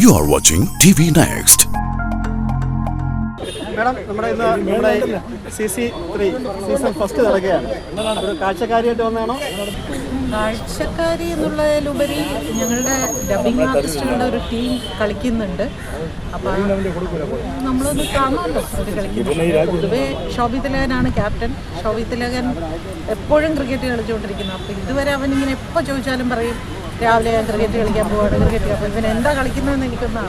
You are watching TV Next. Madam നമ്മുടെ ഇന്ന് നമ്മുടെ C C three season first നടക്കുകയാണ്. ഒരു കാഴ്ചക്കാരിയായിട്ട് വന്നതാണോ? കാഴ്ചക്കാരി എന്നുള്ളതിലുപരി ഞങ്ങളുടെ ഡബിങ് ആർട്ടിസ്റ്റുകളുടെ ഒരു ടീം കളിക്കുന്നുണ്ട്. അപ്പോൾ നമ്മളൊന്ന് കാണുമല്ലോ അവർ കളിക്കുന്നത് പൊതുവേ ഷോഭി തിലകനാണ് ക്യാപ്റ്റൻ ഷോഭി തിലകൻ എപ്പോഴും ക്രിക്കറ്റ് കളിച്ചുകൊണ്ടിരിക്കുന്നത് അപ്പോൾ ഇതുവരെ അവനിങ്ങനെ എപ്പോൾ ചോദിച്ചാലും പറയും രാവിലെ ഞാൻ ക്രിക്കറ്റ് കളിക്കാൻ പോവാണ് ക്രിക്കറ്റ് അപ്പോൾ ഇവൻ എന്താ കളിക്കുന്നതെന്ന് എനിക്കൊന്ന്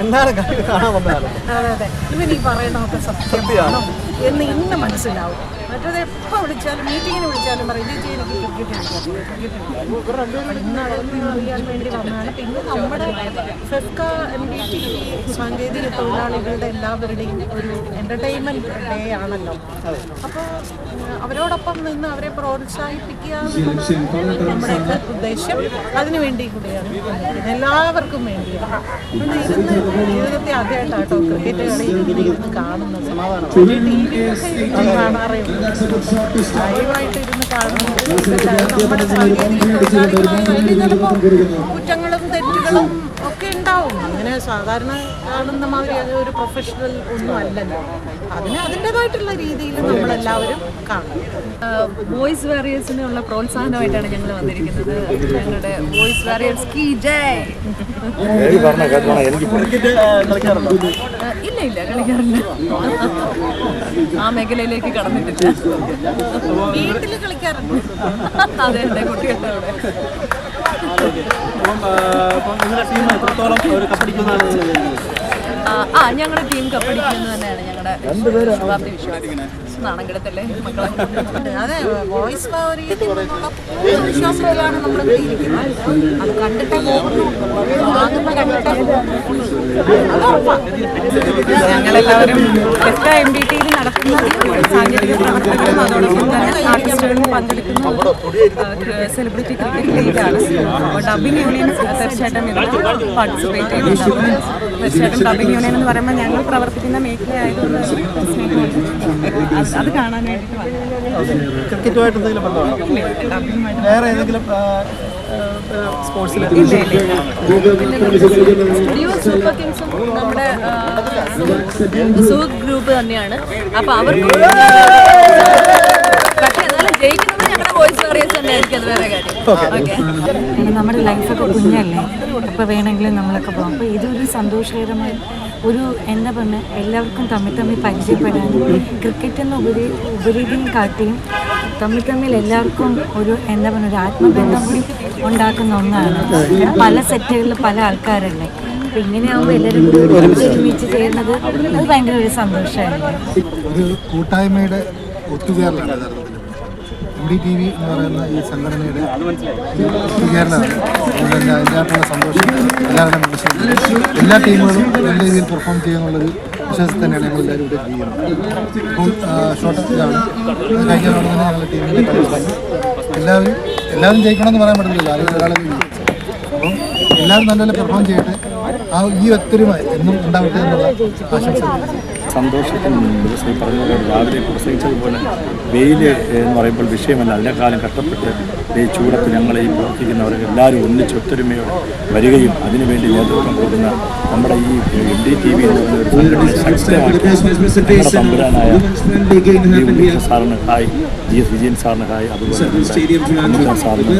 എന്താണ് അതെ അതെ. ഇവൻ ഈ പറയണമൊക്കെ സത്യമാണോ എന്ന് ഇന്ന് മനസ്സിലാവും. മറ്റേത് എപ്പോൾ വിളിച്ചാലും മീറ്റിങ്ങിന് വിളിച്ചാലും പറയും ചേച്ചി എനിക്ക് അറിയാൻ വേണ്ടി വന്നതാണ്. പിന്നെ നമ്മുടെ ഫെസ്ക എം ബി ടി സാങ്കേതിക തൊഴിലാളികളുടെ എല്ലാവരുടെയും ഒരു എന്റർടൈൻമെന്റ് ഡേ ആണല്ലോ. അപ്പോൾ അവരോടൊപ്പം നിന്ന് അവരെ പ്രോത്സാഹിപ്പിക്കുക എന്നുള്ളതാണ് നമ്മുടെയൊക്കെ ഉദ്ദേശം. അതിനു വേണ്ടി കൂടിയാണ് എല്ലാവർക്കും വേണ്ടിയാണ് ഇന്ന് ഇരുന്ന് ജീവിതത്തെ ആദ്യമായിട്ടാട്ടോ ക്രിക്കറ്റ് കളി ഇങ്ങനെ ഇരുന്ന് കാണുന്നത്. കാണാറേ ലൈവായിട്ട് ഇരുന്ന് കാണുന്നത് നമ്മുടെ കുറ്റങ്ങളും തെറ്റുകളും ഉണ്ടാവും അങ്ങനെ സാധാരണ കാണുന്ന മാതിരി അത് ഒരു പ്രൊഫഷണൽ ഒന്നും അല്ലല്ലോ അതിന് അതിന്റെതായിട്ടുള്ള രീതിയിൽ നമ്മളെല്ലാവരും കാണും. വോയിസ് വാരിയേഴ്സിനുള്ള പ്രോത്സാഹനമായിട്ടാണ് ഞങ്ങൾ വന്നിരിക്കുന്നത്. ഞങ്ങളുടെ വോയിസ് വാരിയേഴ്സ് കി ജയ്. ഇല്ല ഇല്ല കളിക്കാറില്ല. ആ മേഖലയിലേക്ക് കടന്നിട്ടില്ല. വീട്ടിൽ കളിക്കാറുണ്ട്. അതെ എന്റെ കുട്ടികളുടെ ആ, ഞങ്ങളുടെ ടീം കപ്പടിക്കുന്നു തന്നെയാണ് ഞങ്ങളുടെ ശുഭാപ്തി വിശ്വാസം. അതെ വോയിസ് നമ്മൾ ഞങ്ങളെല്ലാവരും എത്ര എം ഡി ടിയിൽ നടക്കുന്ന സാങ്കേതിക പ്രവർത്തനങ്ങളും അതോടൊപ്പം തന്നെ ആർട്ടിസ്റ്റുകളും പങ്കെടുക്കുന്ന സെലിബ്രിറ്റി ക്രിക്കറ്റ് ലീഗാണ് ഡബിംഗ് യൂണിയൻ തീർച്ചയായിട്ടും പാർട്ടിസിപ്പേറ്റ് ചെയ്യുന്നുണ്ട്. തീർച്ചയായിട്ടും ഡബിംഗ് യൂണിയൻ എന്ന് പറയുമ്പോൾ ഞങ്ങൾ പ്രവർത്തിക്കുന്ന മേഖലയായതുകൊണ്ട് അത് കാണാൻ വേണ്ടിയിട്ട്. ക്രിക്കറ്റുമായിട്ട് എന്തെങ്കിലും ബന്ധമുണ്ടോ? വേറെ ഏതെങ്കിലും സ്പോർട്സിൽ സൂപ്പർ കിങ്സും നമ്മുടെ സൂക്ക് ഗ്രൂപ്പ് തന്നെയാണ്. അപ്പൊ അവർക്ക് പക്ഷെ എന്നാലും ജയിക്കുന്നത് ഞങ്ങളുടെ വോയിസ് വാറിയേഴ്സ് തന്നെ ആയിരിക്കും അത് വേറെ കാര്യം. ഓക്കെ നമ്മുടെ ലൈഫൊക്കെ കുഞ്ഞല്ലേ? അപ്പോൾ വേണമെങ്കിലും നമ്മളൊക്കെ പോകാം അപ്പോൾ ഇതൊരു സന്തോഷകരമായ ഒരു എന്താ പറഞ്ഞാൽ എല്ലാവർക്കും തമ്മിൽ തമ്മിൽ പരിചയപ്പെടാനും ക്രിക്കറ്റ് എന്ന ഉപരി ഉപരീതിയും കാട്ടിയും തമ്മിൽ തമ്മിൽ എല്ലാവർക്കും ഒരു എന്താ പറയുക ഒരു ആത്മബന്ധം കൂടി ഉണ്ടാക്കുന്ന ഒന്നാണ്. പല സെറ്റുകളിൽ പല ആൾക്കാരല്ലേ? അപ്പം ഇങ്ങനെയാകുമ്പോൾ എല്ലാവരും ഒരുമിച്ച് ചേരുന്നത് അത് ഭയങ്കര ഒരു സന്തോഷമായിരുന്നു. ഒരു കൂട്ടായ്മയുടെ ഒത്തുചേരലാണ്. എം ഡി ടി വി എന്ന് പറയുന്ന ഈ സംഘടനയുടെ സ്വീകരണമാണ്. അതുകൊണ്ട് തന്നെ സന്തോഷം. എല്ലാവരുടെ മനസ്സിലും എല്ലാ ടീമുകളും നല്ല രീതിയിൽ പെർഫോം ചെയ്യുന്നുള്ളൊരു വിശ്വാസത്തിൽ തന്നെയാണ് ഞങ്ങൾ എല്ലാവരും ഇവിടെ ചെയ്യുന്നത് ഇപ്പം ഷോർട്ട് കഴിഞ്ഞ കഴിഞ്ഞതോടെ തന്നെ ഞങ്ങളുടെ ടീമിന്റെ കളി തുടങ്ങി എല്ലാവരും എല്ലാവരും ജയിക്കണമെന്ന് പറയാൻ പറ്റില്ല അതിൽ ഒരാളെ അപ്പം എല്ലാവരും നല്ല പെർഫോം ചെയ്യട്ടെ ആ ഈ ഒത്തൊരുമ എന്നും ഉണ്ടാവട്ടെ എന്നുള്ള ആശംസ സന്തോഷത്തിന് ദിവസം ഈ പറഞ്ഞ പോലെ രാവിലെ പ്രസംഗിച്ചതുപോലെ വെയിൽ എന്ന് പറയുമ്പോൾ വിഷയമല്ല. കാലം കഷ്ടപ്പെട്ട് ഈ ചൂടത്ത് ഞങ്ങളെയും പ്രവർത്തിക്കുന്നവർ എല്ലാവരും ഒന്നിച്ച് ഒത്തൊരുമയോടെ വരികയും അതിനുവേണ്ടി നേതൃത്വം കൊടുക്കുന്ന നമ്മുടെ ഈ എം ഡി ടി വി സംവിധാനായ സാറിന് ഹായ് ജി എസ് വിജയൻ സാറിന് ഹായ് അതുപോലെ സാറിന്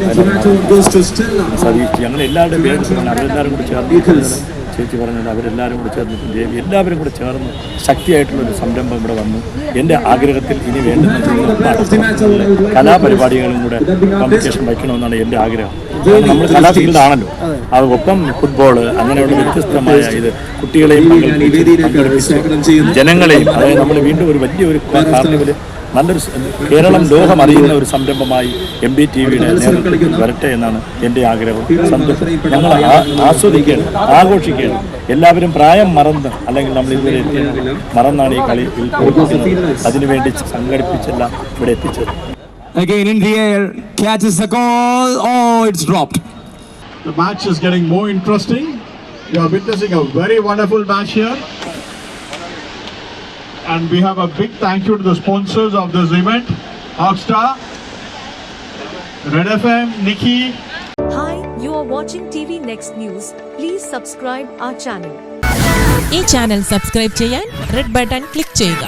സതീഷ് ഞങ്ങൾ എല്ലാവരുടെയും പേരും അവരെല്ലാവരും കൂടി ചേർന്ന് ചേച്ചി പറഞ്ഞത് അവരെല്ലാവരും കൂടെ ചേർന്നിട്ട് ദേവി എല്ലാവരും കൂടെ ചേർന്ന് ശക്തിയായിട്ടുള്ള ഒരു സംരംഭം ഇവിടെ വന്നു. എന്റെ ആഗ്രഹത്തിൽ ഇനി വേണ്ടുന്ന കലാപരിപാടികളും കൂടെ കോമ്പറ്റീഷൻ വയ്ക്കണമെന്നാണ് എന്റെ ആഗ്രഹം. നമ്മൾ കലാ ഫീൽഡാണല്ലോ അതൊപ്പം ഫുട്ബോൾ അങ്ങനെയുള്ള വ്യത്യസ്തമായ ഇത് കുട്ടികളെയും ജനങ്ങളെയും അതായത് നമ്മൾ വീണ്ടും ഒരു വലിയൊരു കാർണിവൽ നല്ലൊരു കേരളം ലോകം അറിയുന്ന ഒരു സംരംഭമായി എം ബി ടി വിയുടെ നേതൃത്വത്തിൽ വരട്ടെ എന്നാണ് എന്റെ ആഗ്രഹം സന്തോഷം ഞങ്ങൾ ആ- ആസ്വദിക്കുകയാണ് ആഘോഷിക്കുകയാണ് എല്ലാവരും പ്രായം മറന്ന് അല്ലെങ്കിൽ നമ്മൾ ഇതുവരെ എത്തിയത് മറന്നാണ് ഈ കളി അതിനുവേണ്ടി സംഘടിപ്പിച്ചെല്ലാം ഇവിടെ എത്തിച്ചത് Again in the air, catches the call. Oh, it's dropped. The match is getting more interesting. You are witnessing a very wonderful match here. And we have a big thank you to the sponsors of this event, Hogstar, Red FM, Nikki, Hi, you For watching TV Next News, please subscribe our channel. ഈ channel subscribe ചെയ്യാൻ red button click ചെയ്യുക